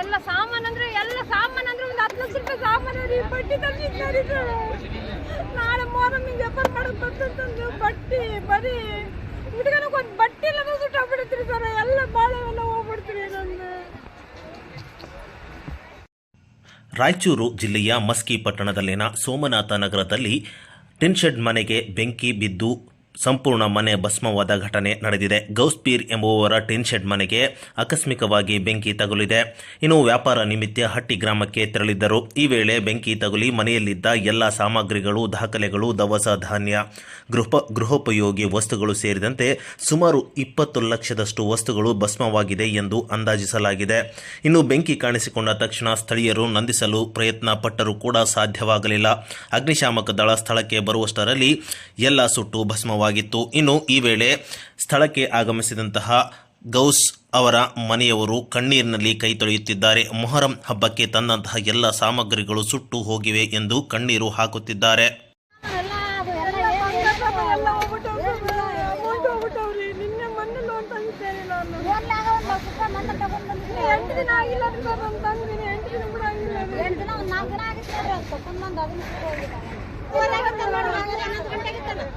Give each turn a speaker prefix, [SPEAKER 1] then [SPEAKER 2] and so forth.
[SPEAKER 1] ಎಲ್ಲ ಸಾಮಾನು ಅಂದ್ರೆ, ಎಲ್ಲ ಸಾಮಾನು ಅಂದ್ರೆ ಒಂದು ಹತ್ತು ಲಕ್ಷ ರೂಪಾಯಿ ಸಾಮಾನು ರೀ ಬಟ್ಟಿ ತಂದಿದ್ದಾರೆ ನಾಳೆ ಮೊಹರಮ್ಮಿಗೆ ವ್ಯಾಪಾರ ಮಾಡೋದು ಬರ್ತಂತಂದು ಬಟ್ಟಿ, ಬರೀ ಹುಡುಗನಿಗೆ ಒಂದು ಬಟ್ಟಿ ಇಲ್ಲ ಸುಟ್ಟಾಗ್ಬಿಡ್ತೀರಿ ಸರ್. ಎಲ್ಲ ಬಾಳೆ ಎಲ್ಲ ಹೋಗ್ಬಿಡ್ತೀರಿ ನಂದು.
[SPEAKER 2] ರಾಯಚೂರು ಜಿಲ್ಲೆಯ ಮಸ್ಕಿ ಪಟ್ಟಣದಲ್ಲಿನ ಸೋಮನಾಥ ನಗರದಲ್ಲಿ ಟಿನ್ಶೆಡ್ ಮನೆಗೆ ಬೆಂಕಿ ಬಿದ್ದು ಸಂಪೂರ್ಣ ಮನೆ ಭಸ್ಮವಾದ ಘಟನೆ ನಡೆದಿದೆ. ಗೌಸ್ಪೀರ್ ಎಂಬುವವರ ಟಿನ್ಶೆಡ್ ಮನೆಗೆ ಆಕಸ್ಮಿಕವಾಗಿ ಬೆಂಕಿ ತಗುಲಿದೆ. ಇನ್ನು ವ್ಯಾಪಾರ ನಿಮಿತ್ತ ಹಟ್ಟಿ ಗ್ರಾಮಕ್ಕೆ ತೆರಳಿದ್ದರು. ಈ ವೇಳೆ ಬೆಂಕಿ ತಗುಲಿ ಮನೆಯಲ್ಲಿದ್ದ ಎಲ್ಲ ಸಾಮಗ್ರಿಗಳು, ದಾಖಲೆಗಳು, ದವಸ ಧಾನ್ಯ ಗೃಹ ಗೃಹೋಪಯೋಗಿ ವಸ್ತುಗಳು ಸೇರಿದಂತೆ ಸುಮಾರು ಇಪ್ಪತ್ತು ಲಕ್ಷದಷ್ಟು ವಸ್ತುಗಳು ಭಸ್ಮವಾಗಿದೆ ಎಂದು ಅಂದಾಜಿಸಲಾಗಿದೆ. ಇನ್ನು ಬೆಂಕಿ ಕಾಣಿಸಿಕೊಂಡ ತಕ್ಷಣ ಸ್ಥಳೀಯರು ನಂದಿಸಲು ಪ್ರಯತ್ನ ಪಟ್ಟರೂ ಕೂಡ ಸಾಧ್ಯವಾಗಲಿಲ್ಲ. ಅಗ್ನಿಶಾಮಕ ದಳ ಸ್ಥಳಕ್ಕೆ ಬರುವಷ್ಟರಲ್ಲಿ ಎಲ್ಲ ಸುಟ್ಟು ಭಸ್ಮವಾಗಿತ್ತು ಇನ್ನು ಈ ವೇಳೆ ಸ್ಥಳಕ್ಕೆ ಆಗಮಿಸಿದಂತಹ ಗೌಸ್ ಅವರ ಮನೆಯವರು ಕಣ್ಣೀರಿನಲ್ಲಿ ಕೈ ತೊಳೆಯುತ್ತಿದ್ದಾರೆ ಮೊಹರಂ ಹಬ್ಬಕ್ಕೆ ತಂದಂತಹ ಎಲ್ಲ ಸಾಮಗ್ರಿಗಳು ಸುಟ್ಟು ಹೋಗಿವೆ ಎಂದು ಕಣ್ಣೀರು ಹಾಕುತ್ತಿದ್ದಾರೆ